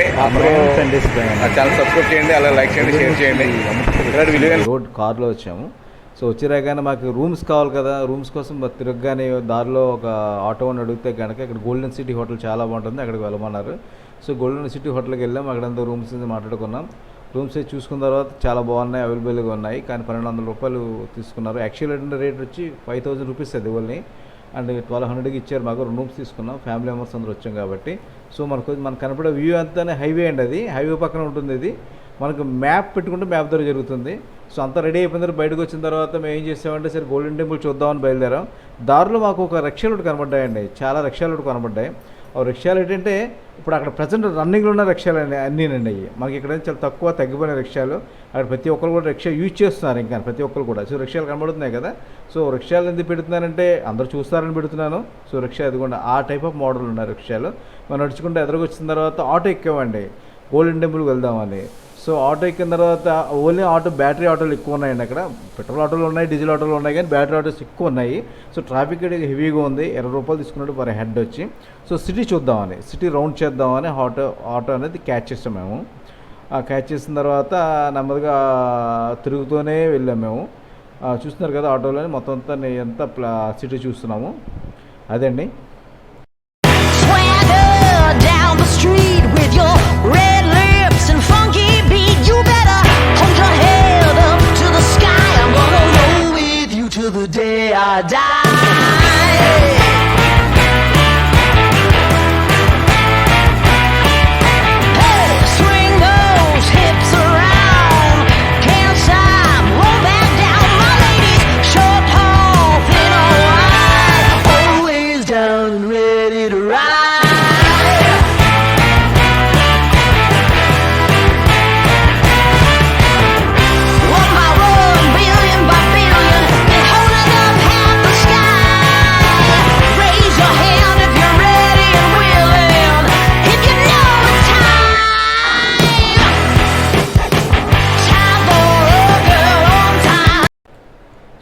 Channel subscribe చేయండి అలా like చేయండి షేర్ చేయండి. రోడ్ కార్లో వచ్చాము. సో వచ్చిరాగానే మాకు రూమ్స్ కావాలి కదా. రూమ్స్ కోసం తిరగగానే దారిలో ఒక ఆటో అని అడిగితే కనుక ఇక్కడ గోల్డెన్ సిటీ హోటల్ చాలా బాగుంటుంది. అక్కడికి వెళ్ళమన్నారు. సో గోల్డెన్ సిటీ హోటల్కి వెళ్ళాం అక్కడంతా రూమ్స్ మాట్లాడుకున్నాం. రూమ్స్ చూసుకున్న తర్వాత చాలా బాగున్నాయి అవైలబుల్గా ఉన్నాయి. కానీ పన్నెండు వందల రూపాయలు తీసుకున్నారు. యాక్చువల్ రేట్ వచ్చి ఫైవ్ థౌసండ్ రూపీస్ అది ఇవ్వాలి అండ్ ట్వెల్వ్ హండ్రెడ్కి ఇచ్చారు. మాకు రెండు రూమ్స్ తీసుకున్నాం. ఫ్యామిలీ మెంబర్స్ అందరూ వచ్చాం కాబట్టి. సో మనకు మనకు కనపడే వ్యూ అంతానే హైవే అండి అది. హైవే పక్కన ఉంటుంది ఇది. మనకు మ్యాప్ పెట్టుకుంటే మ్యాప్ ద్వారా జరుగుతుంది. సో అంతా రెడీ అయిపోయిన తర్వాత బయటకు వచ్చిన తర్వాత మేము ఏం చేసామంటే సరే గోల్డెన్ టెంపుల్ చూద్దామని బయలుదేరాం. దారిలో మాకు ఒక రక్షలు ఒకటి కనబడ్డాయండి. చాలా రక్షలు ఒకటి కనబడ్డాయి. రిక్షాలు ఏంటంటే ఇప్పుడు అక్కడ ప్రజెంట్ రన్నింగ్లో ఉన్న రిక్షాలు అండి అన్నీనండి అవి మనకి ఇక్కడ చాలా తక్కువ తగ్గిపోయిన రిక్షాలు. అక్కడ ప్రతి ఒక్కరు కూడా రిక్షా యూజ్ చేస్తున్నారు ఇంకా ప్రతి ఒక్కరు కూడా. సో రిక్షాలు కనబడుతున్నాయి కదా. సో రిక్షాలు ఎందుకు పెడుతున్నానంటే అందరూ చూస్తారని పెడుతున్నాను. సో రిక్షా ఎదుగుండా ఆ టైప్ ఆఫ్ మోడల్ ఉన్నాయి రిక్షాలు. మనం నడుచుకుంటే ఎదురుకొచ్చిన తర్వాత ఆటో ఎక్కామండి. గోల్డెన్ టెంపుల్కి వెళ్దామని. సో ఆటో ఎక్కిన తర్వాత ఓన్లీ ఆటో బ్యాటరీ ఆటోలు ఎక్కువ ఉన్నాయండి అక్కడ. పెట్రోల్ ఆటోలు ఉన్నాయి డీజిల్ ఆటోలు ఉన్నాయి కానీ బ్యాటరీ ఆటోస్ ఎక్కువ ఉన్నాయి సో ట్రాఫిక్ హెవీగా ఉంది. ఇరవై రూపాయలు తీసుకున్నట్టు పర్ హెడ్ వచ్చి. సో సిటీ చూద్దామని సిటీ రౌండ్ చేద్దామని ఆటో ఆటో అనేది క్యాచ్ చేస్తాం మేము. ఆ క్యాచ్ చేసిన తర్వాత నెమ్మదిగా తిరుగుతూనే వెళ్ళాం మేము. చూస్తున్నారు కదా ఆటోలోని మొత్తం అంతా ఎంత ప్లా సిటీ చూస్తున్నాము. అదండి.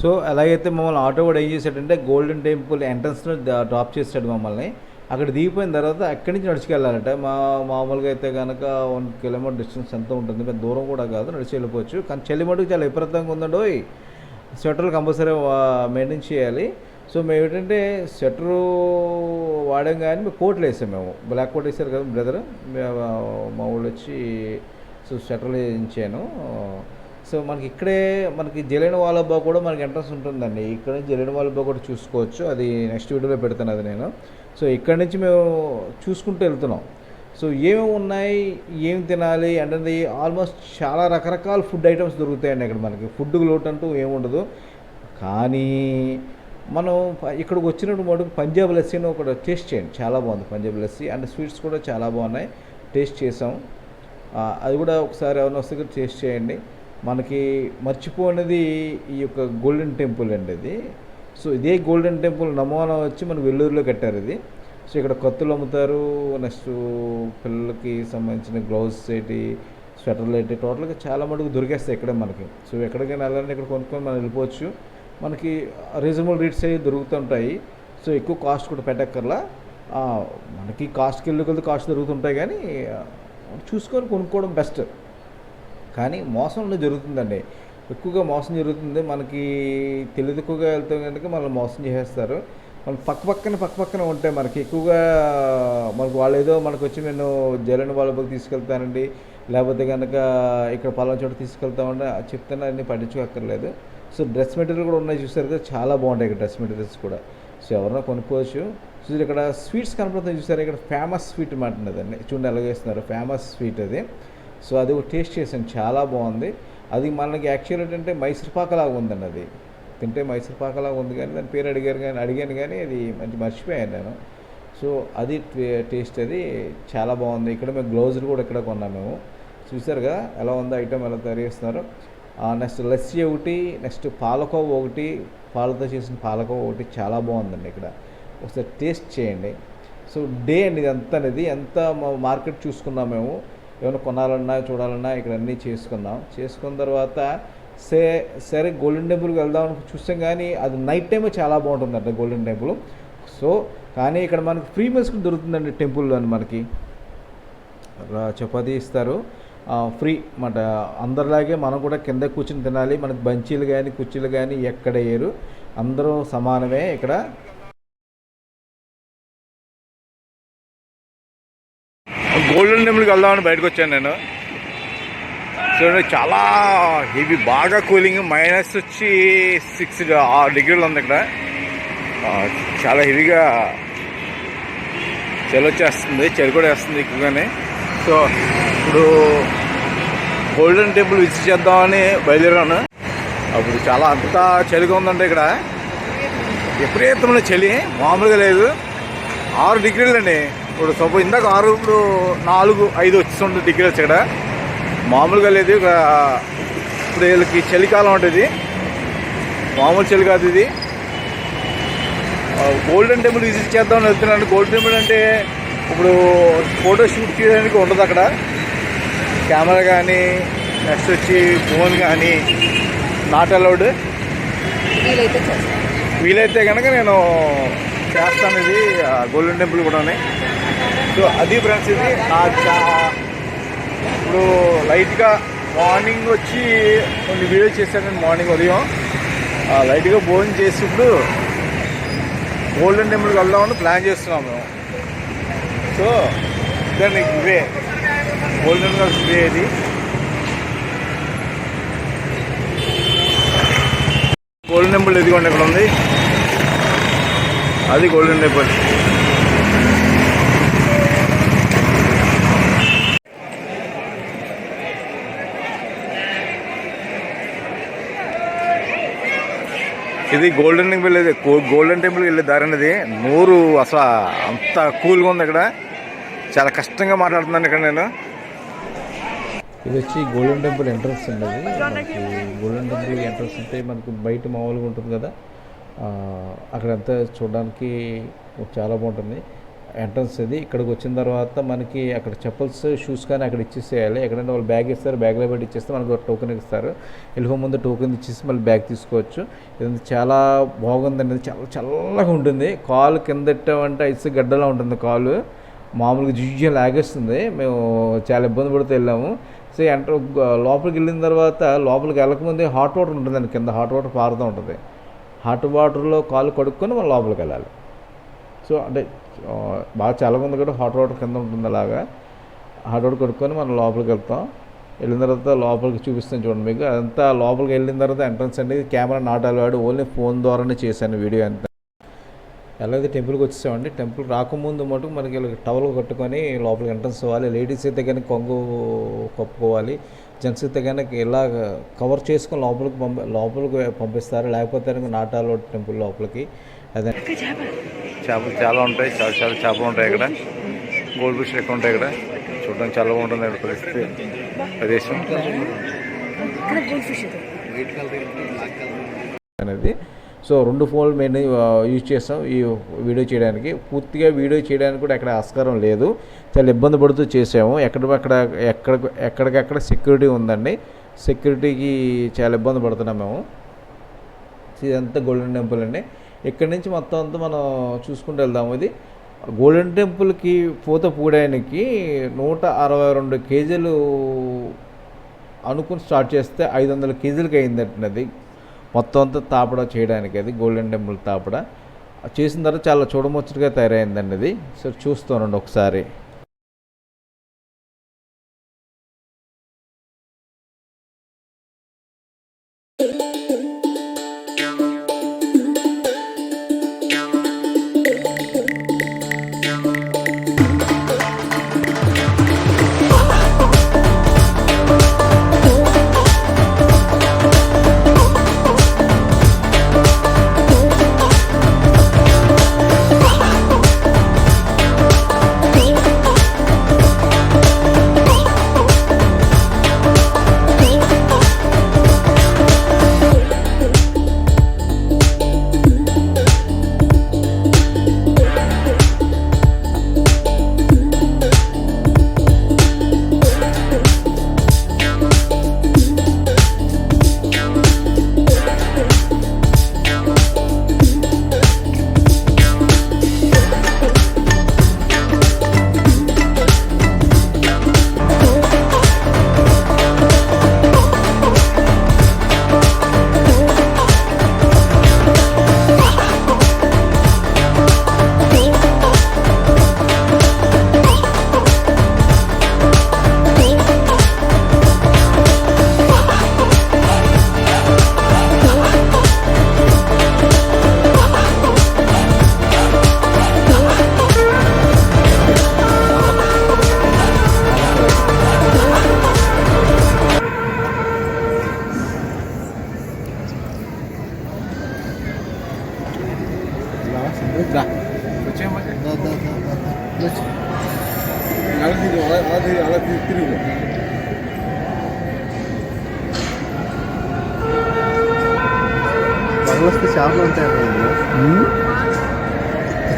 సో అలాగైతే మమ్మల్ని ఆటో కూడా ఏం చేశాడంటే గోల్డెన్ టెంపుల్ ఎంట్రన్స్లో డ్రాప్ చేశాడు మమ్మల్ని. అక్కడ దిగిపోయిన తర్వాత అక్కడి నుంచి నడుచుకెళ్ళాలంట మా మామూలుగా అయితే కనుక వన్ కిలోమీటర్ డిస్టెన్స్ ఎంత ఉంటుంది? పెద్ద దూరం కూడా కాదు నడిచి వెళ్ళిపోవచ్చు. కానీ చలి మటుకు చాలా విపరీతంగా ఉందండో. స్వెటర్లు కంపల్సరీ మెయింటైన్ చేయాలి. సో మేము ఏంటంటే స్వెటరు వాడాం కానీ మేము కోట్లు వేసాం మేము. బ్లాక్ కోట్ వేసారు కదా బ్రదర్. మా ఊళ్ళో వచ్చి సో స్వెటర్లు వేయించాను. సో మనకి ఇక్కడే మనకి జలియన్ వాలబ్బా కూడా మనకి ఎంట్రన్స్ ఉంటుందండి. ఇక్కడ నుంచి జలియన్ వాలబ్బా కూడా చూసుకోవచ్చు. అది నెక్స్ట్ వీడియోలో పెడతాను అది నేను. సో ఇక్కడ నుంచి మేము చూసుకుంటూ వెళ్తున్నాం. సో ఏమేమి ఉన్నాయి ఏం తినాలి అంటే ఆల్మోస్ట్ చాలా రకరకాల ఫుడ్ ఐటమ్స్ దొరుకుతాయండి ఇక్కడ మనకి. ఫుడ్కి లోటు అంటూ ఏముండదు కానీ మనం ఇక్కడికి వచ్చినప్పుడు మటుకు పంజాబ్ లస్సీని ఒకటి టేస్ట్ చేయండి. చాలా బాగుంది పంజాబ్ లస్సీ. అండ్ స్వీట్స్ కూడా చాలా బాగున్నాయి. టేస్ట్ చేసాం. అది కూడా ఒకసారి ఎవరైనా వస్తే టేస్ట్ చేయండి. మనకి మర్చిపోయినది ఈ యొక్క గోల్డెన్ టెంపుల్ అండి ఇది. సో ఇదే గోల్డెన్ టెంపుల్ నమోనా వచ్చి మన వెల్లూరులో కట్టారు ఇది. సో ఇక్కడ కత్తులు అమ్ముతారు నెక్స్ట్ పిల్లలకి సంబంధించిన గ్లౌస్ ఏంటి స్వెటర్లు ఏంటి టోటల్గా చాలా మటుకు దొరికేస్తాయి ఇక్కడే మనకి. సో ఎక్కడికైనా వెళ్ళాలంటే ఇక్కడ కొనుక్కొని మనం వెళ్ళిపోవచ్చు. మనకి రీజనబుల్ రేట్స్ అవి దొరుకుతుంటాయి సో ఎక్కువ కాస్ట్ కూడా పెట్టక్కర్లా. మనకి కాస్ట్కి వెళ్ళి కొద్ది కాస్ట్ దొరుకుతుంటాయి కానీ చూసుకొని కొనుక్కోవడం బెస్ట్. కానీ మోసం జరుగుతుందండి. ఎక్కువగా మోసం జరుగుతుంది. మనకి తెలియదు ఎక్కువగా వెళ్తే కనుక మనల్ని మోసం చేసేస్తారు. మన పక్క పక్కన పక్క పక్కన ఉంటే మనకి ఎక్కువగా మనకు వాళ్ళు ఏదో మనకు వచ్చి నేను జలన్ వాళ్ళకి తీసుకెళ్తానండి. లేకపోతే కనుక ఇక్కడ పలానా చోట తీసుకెళ్తామంటే చెప్తాను అన్ని పట్టించుకోక్కర్లేదు. సో డ్రెస్ మెటీరియల్ కూడా ఉన్నాయి చూసారు కదా చాలా బాగుంటాయి ఇక్కడ డ్రెస్ మెటీరియల్స్ కూడా. సో ఎవరైనా కొనుక్కోవచ్చు. సో ఇక్కడ స్వీట్స్ కనపడుతుంది చూసారు? ఇక్కడ ఫేమస్ స్వీట్ మాట ఉన్నదండి చూడండి ఎలాగ వేస్తున్నారు. ఫేమస్ స్వీట్ అది. సో అది ఒక టేస్ట్ చేసాను చాలా బాగుంది. అది మనకి యాక్చువల్ ఏంటంటే మైసూర్పాకలాగా ఉందండి అది. తింటే మైసూర్పాకలాగా ఉంది కానీ దాని పేరు అడిగారు కానీ అడిగాను కానీ అది మంచి మర్చిపోయాను నేను. సో అది టే- టేస్ట్ అది చాలా బాగుంది. ఇక్కడ మేము గ్లౌజులు కూడా ఇక్కడ కొన్నాం మేము. చూసారు కదా ఎలా ఉందో ఐటమ్ ఎలా తయారు చేస్తున్నారు? నెక్స్ట్ లస్సీ ఒకటి నెక్స్ట్ పాలకోవ ఒకటి పాలతో చేసిన పాలకోవ ఒకటి చాలా బాగుందండి ఇక్కడ. ఒకసారి టేస్ట్ చేయండి. సో డే అండి ఇదంతా అనేది ఎంత మార్కెట్ చూసుకున్నాం మేము. ఏమైనా కొనాలన్నా చూడాలన్నా ఇక్కడ అన్నీ చేసుకుందాం. చేసుకున్న తర్వాత సే సరే గోల్డెన్ టెంపుల్కి వెళ్దాం అని చూస్తాం కానీ అది నైట్ టైం చాలా బాగుంటుందంట గోల్డెన్ టెంపుల్ సో కానీ ఇక్కడ మనకి ఫ్రీ మీల్స్ కూడా దొరుకుతుందండి టెంపుల్లో అని మనకి. చపాతీ ఇస్తారు. ఫ్రీ మాట. అందరిలాగే మనం కూడా కింద కూర్చుని తినాలి. మనకి బంచీలు కానీ కుర్చీలు కానీ ఎక్కడ వేయరు అందరూ సమానమే ఇక్కడ. గోల్డెన్ వెళ్దామని బయటకు వచ్చాను నేను. చూడండి చాలా హెవీ బాగా కూలింగ్ మైనస్ వచ్చి సిక్స్ ఆరు డిగ్రీలు ఉంది ఇక్కడ. చాలా హెవీగా చలి వచ్చేస్తుంది చలి కూడా వేస్తుంది ఎక్కువగానే. సో ఇప్పుడు గోల్డెన్ టెంపుల్ విజిట్ చేద్దామని బయలుదేరాను. అప్పుడు చాలా అంతా చలిగా ఉందంటే ఇక్కడ. విపరీతమైన చలి మామూలుగా లేదు. ఆరు డిగ్రీలు అండి ఇప్పుడు సపోజ్ ఇందాక ఆరు ఇప్పుడు నాలుగు ఐదు వచ్చింది డిగ్రీలు ఇక్కడ. మామూలుగా లేదు ఇప్పుడు వీళ్ళకి చలికాలం ఉంటుంది మామూలు చలి కాదు ఇది. గోల్డెన్ టెంపుల్ విజిట్ చేద్దామని వెళ్తున్నాను. గోల్డెన్ టెంపుల్ అంటే ఇప్పుడు ఫోటో షూట్ చేయడానికి ఉండదు అక్కడ. కెమెరా కానీ నెక్స్ట్ వచ్చి ఫోన్ కానీ నాట్ అలౌడ్ వీలైతే కనుక నేను చేస్తాను ఇది గోల్డెన్ టెంపుల్ కూడా సో అది ఫ్రెండ్స్ ఇది. ఇప్పుడు లైట్గా మార్నింగ్ వచ్చి కొన్ని వీడియో చేశాను నేను మార్నింగ్ ఉదయం. ఆ, లైట్గా భోజనం చేసి ఇప్పుడు గోల్డెన్ టెంపుల్కి వెళ్దామని ప్లాన్ చేస్తున్నాం మేము. సో దాన్ని ఇవే. గోల్డెన్ గల్స్ ఇవే ఇది. గోల్డెన్ టెంపుల్ ఇదిగోండి ఇక్కడ ఉంది? అది గోల్డెన్ టెంపుల్ ఇది గోల్డెన్ టెంపుల్ ఇది. గోల్డెన్ టెంపుల్ వెళ్ళే దారి అనేది నూరు అసలు అంత కూల్గా ఉంది ఇక్కడ. చాలా కష్టంగా మాట్లాడుతున్నాను ఇక్కడ నేను. ఇది వచ్చి గోల్డెన్ టెంపుల్ ఎంట్రన్స్ అండి అది. మనకి గోల్డెన్ టెంపుల్ ఎంట్రన్స్ అంటే మనకు బయట మామూలుగా ఉంటుంది కదా. అక్కడంతా చూడడానికి చాలా బాగుంటుంది. ఎంట్రన్స్ ఇది. ఇక్కడికి వచ్చిన తర్వాత మనకి అక్కడ చెప్పల్స్ షూస్ కానీ అక్కడ ఇచ్చేసేయాలి. ఎక్కడంటే వాళ్ళు బ్యాగ్ ఇస్తారు బ్యాగ్లో పెట్టి ఇచ్చేస్తే మనకు టోకెన్ ఇస్తారు. వెళ్ళిపో ముందు టోకెన్ ఇచ్చేసి మళ్ళీ బ్యాగ్ తీసుకోవచ్చు. ఇది చాలా బాగుందండి ఇది చాలా చల్లగా ఉంటుంది. కాలు కింద అంటే ఐస్ గడ్డలా ఉంటుంది కాలు. మామూలుగా జిజ్జం లాగేస్తుంది. మేము చాలా ఇబ్బంది పడుతూ వెళ్ళాము. సో ఎంటర్ లోపలికి వెళ్ళిన తర్వాత లోపలికి వెళ్ళకముందే హాట్ వాటర్ ఉంటుందండి కింద. హాట్ వాటర్ పారుతూ ఉంటుంది. హాట్ వాటర్లో కాలు కడుక్కొని మనం లోపలికి వెళ్ళాలి. సో అంటే బాగా చాలా మంది కూడా హాట్ వాటర్ కింద ఉంటుంది అలాగా. హాట్ వాటర్ కడుక్కొని మనం లోపలికి వెళ్తాం. వెళ్ళిన తర్వాత లోపలికి చూపిస్తాను చూడండి మీకు. అదంతా లోపలికి వెళ్ళిన తర్వాత ఎంట్రన్స్ అండి. Camera not allowed only phone ద్వారానే చేశాను వీడియో అంతా. ఎలాగైతే టెంపుల్కి వచ్చేసామండి టెంపుల్ రాకముందు మటుకు మనకి టవల్ కట్టుకొని లోపలికి ఎంట్రన్స్ అవ్వాలి. లేడీస్ అయితే కానీ కొంగు కప్పుకోవాలి. అయితే కనుక ఇలా కవర్ చేసుకొని లోపలికి పంప లోపలికి పంపిస్తారు. లేకపోతే కనుక నాటాలో టెంపుల్ లోపలికి. అదే చేపలు చాలా ఉంటాయి. చాలా చాలా చేపలు ఉంటాయి ఇక్కడ. గోల్డ్ ఫిష్ ఎక్కువ ఉంటాయి ఇక్కడ. చూడడానికి చాలా బాగుంటుంది ఇక్కడ పరిస్థితి. ప్రదేశం. అనేది సో రెండు ఫోన్లు మేము యూజ్ చేస్తాం ఈ వీడియో చేయడానికి. పూర్తిగా వీడియో చేయడానికి కూడా ఎక్కడ ఆస్కారం లేదు. చాలా ఇబ్బంది పడుతూ చేసాము. ఎక్కడెక్కడ ఎక్కడ ఎక్కడికక్కడ సెక్యూరిటీ ఉందండి. సెక్యూరిటీకి చాలా ఇబ్బంది పడుతున్నాం మేము. ఇదంతా గోల్డెన్ టెంపుల్ అండి. ఇక్కడి నుంచి మొత్తం అంతా మనం చూసుకుంటూ వెళ్దాము. ఇది గోల్డెన్ టెంపుల్కి పూత పూడడానికి నూట అరవై రెండు కేజీలు అనుకుని స్టార్ట్ చేస్తే ఐదు వందల కేజీలకి అయిందంటున్నది మొత్తం అంతా తాపడ చేయడానికి అది గోల్డెన్ టెంపుల్ తాపడ. చేసిన తర్వాత చాలా చూడముచ్చటగా తయారైందండి అది. సో చూస్తానండి ఒకసారి.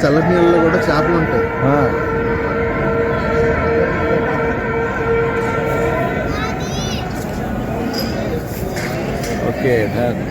చల్లటి నీళ్ళలో కూడా చేపలు ఉంటాయి. Okay done